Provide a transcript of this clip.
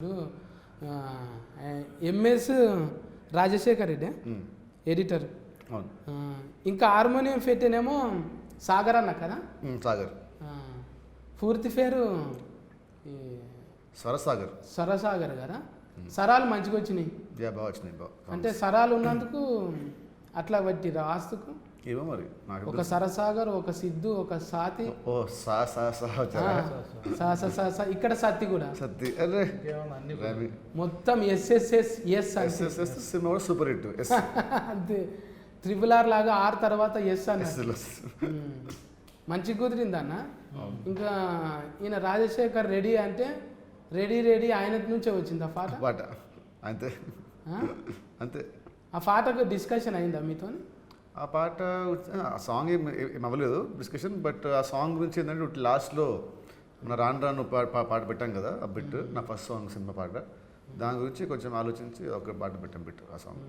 ఇప్పుడు M S Rajasekhar Reddy editor. ఇంకా harmonium పెట్టేనేమో సాగర్ అన్న కదా? సాగర్. పూర్తి పేరు స్వరసాగర్. స్వరసాగర్ కదా సరాలు మంచిగా వచ్చినాయి. అంటే సరాలు ఉన్నందుకు అట్లా పట్టిరా ఆస్తుకు? ఏమో మరి? నాకు ఒక సరసాగర్ ఒక సిద్ధు ఒక సాతి. ఓ సా సా సా సా సా సా సా ఇక్కడ సత్తి కూడా. సత్తి అరే. మొత్తం S S S S S S S cinema కూడా సూపర్ హిట్ ఎస్. అంతే. త్రిపుల్ ఆర్ లాగా ఆర్ తర్వాత ఎస్ అన్న. ఎస్ మంచి కుదిరింది అన్న. ఇంకా ఈయన రాజశేఖర్ రెడీ అంటే రెడీ రెడీ ఆయన నుంచే వచ్చింది ఆ పాట? పాట. అంతే. ఆ? అంతే. ఆ పాటకు డిస్కషన్ అయిందా మీతో ఆ పాట ఆ సాంగ్ ఏం ఏం అవ్వలేదు డిస్కషన్ బట్ ఆ సాంగ్ గురించి ఏంటంటే లాస్ట్లో మన రాను రాను పాట పెట్టాం కదా ఆ బిట్ నా ఫస్ట్ సాంగ్ సినిమా పాట. దాని గురించి కొంచెం ఆలోచించి ఒక పాట పెట్టాం బిట్ ఆ సాంగ్